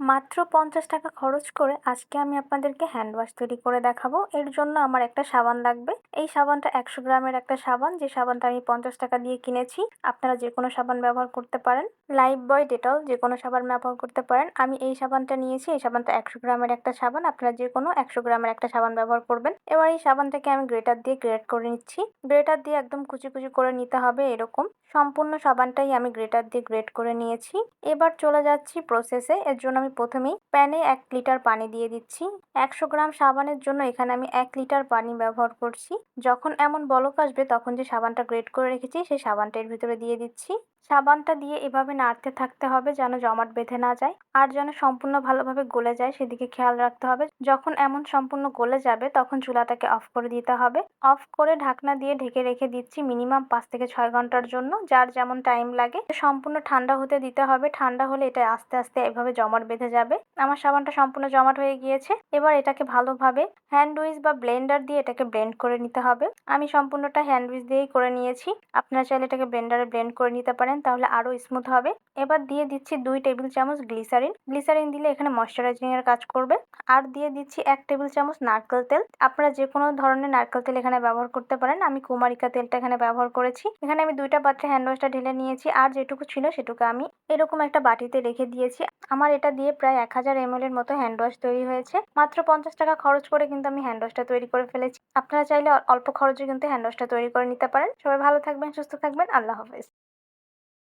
মাত্র পঞ্চাশ টাকা খরচ করে আজকে আমি আপনাদেরকে হ্যান্ড ওয়াশ তৈরি করে দেখাবো। এর জন্য আমার একটা সাবান লাগবে। এই সাবানটা একশো গ্রামের একটা সাবান। যে সাবানটা আমি পঞ্চাশ টাকা দিয়ে কিনেছি, আপনারা যে কোনো সাবান ব্যবহার করতে পারেন। লাইফ বয় ডেটল যে কোনো সাবান ব্যবহার করতে পারেন। আমি এই সাবানটা নিয়েছি, এই সাবানটা একশো গ্রামের একটা সাবান। আপনারা যে কোনো একশো গ্রামের একটা সাবান ব্যবহার করবেন। এবার এই সাবানটাকে আমি গ্রেটার দিয়ে গ্রেট করে নিচ্ছি। গ্রেটার দিয়ে একদম কুচি কুচি করে নিতে হবে এরকম। সম্পূর্ণ সাবানটাই আমি গ্রেটার দিয়ে গ্রেট করে নিয়েছি। এবার চলে যাচ্ছি প্রসেসে এর জন্য আমি প্রথমেই প্যানে এক লিটার পানি দিয়ে দিচ্ছি। একশো গ্রাম সাবানের জন্য এখানে আমি এক লিটার পানি ব্যবহার করছি। যখন এমন বলক আসবে, তখন যে সাবানটা গ্রেট করে রেখেছি, সেই সাবানটা এর ভিতরে দিয়ে দিচ্ছি। সাবানটা দিয়ে এভাবে নাড়তে থাকতে হবে যেন জমাট বেঁধে না যায় আর যেন সম্পূর্ণ ভালোভাবে গলে যায় সেদিকে খেয়াল রাখতে হবে। যখন এমন সম্পূর্ণ গলে যাবে তখন চুলাটাকে অফ করে দিতে হবে। অফ করে ঢাকনা দিয়ে ঢেকে রেখে দিচ্ছি মিনিমাম পাঁচ থেকে ছয় ঘণ্টার জন্য। যার যেমন টাইম লাগে সম্পূর্ণ ঠান্ডা হতে দিতে হবে। ঠান্ডা হলে এটা আস্তে আস্তে এভাবে জমাট বেঁধে যাবে। আমার সাবানটা সম্পূর্ণ জমাট হয়ে গিয়েছে। এবার এটাকে ভালোভাবে হ্যান্ড উইচ বা ব্লেন্ডার দিয়ে এটাকে ব্লেন্ড করে নিতে হবে। আমি সম্পূর্ণটা হ্যান্ড উইচ দিয়েই করে নিয়েছি। আপনারা চাইলে এটাকে ব্লেন্ডারে ব্লেন্ড করে নিতে পারেন। তাহলে আরও স্মুথ হবে। এবার দিয়ে দিচ্ছি দুই টেবিল চামচ গ্লিসারিন গ্লিসারিন দিলে এখানে ময়শ্চারাইজিং এর কাজ করবে। আর দিয়ে দিচ্ছি এক টেবিল চামচ নারকেল তেল। আপনারা যে কোনো ধরনের নারকেল তেল এখানে ব্যবহার করতে পারেন। আমি কুমারিকা তেলটা এখানে ব্যবহার করেছি। এখানে আমি দুইটা পাত্রে হ্যান্ড ওয়াশটা ঢেলে নিয়েছি। আর যেটুকু ছিল সেটুকু আমি এরকম একটা বাটিতে রেখে দিয়েছি। আমার এটা দিয়ে প্রায় এক হাজার এমএল এর মতো হ্যান্ড ওয়াশ তৈরি হয়েছে। মাত্র পঞ্চাশ টাকা খরচ করে কিন্তু আমি হ্যান্ড ওয়াশটা তৈরি করে ফেলেছি। আপনারা চাইলে অল্প খরচে কিন্তু হ্যান্ড ওয়াশটা তৈরি করে নিতে পারেন। সবাই ভালো থাকবেন, সুস্থ থাকবেন। আল্লাহ হাফেজ।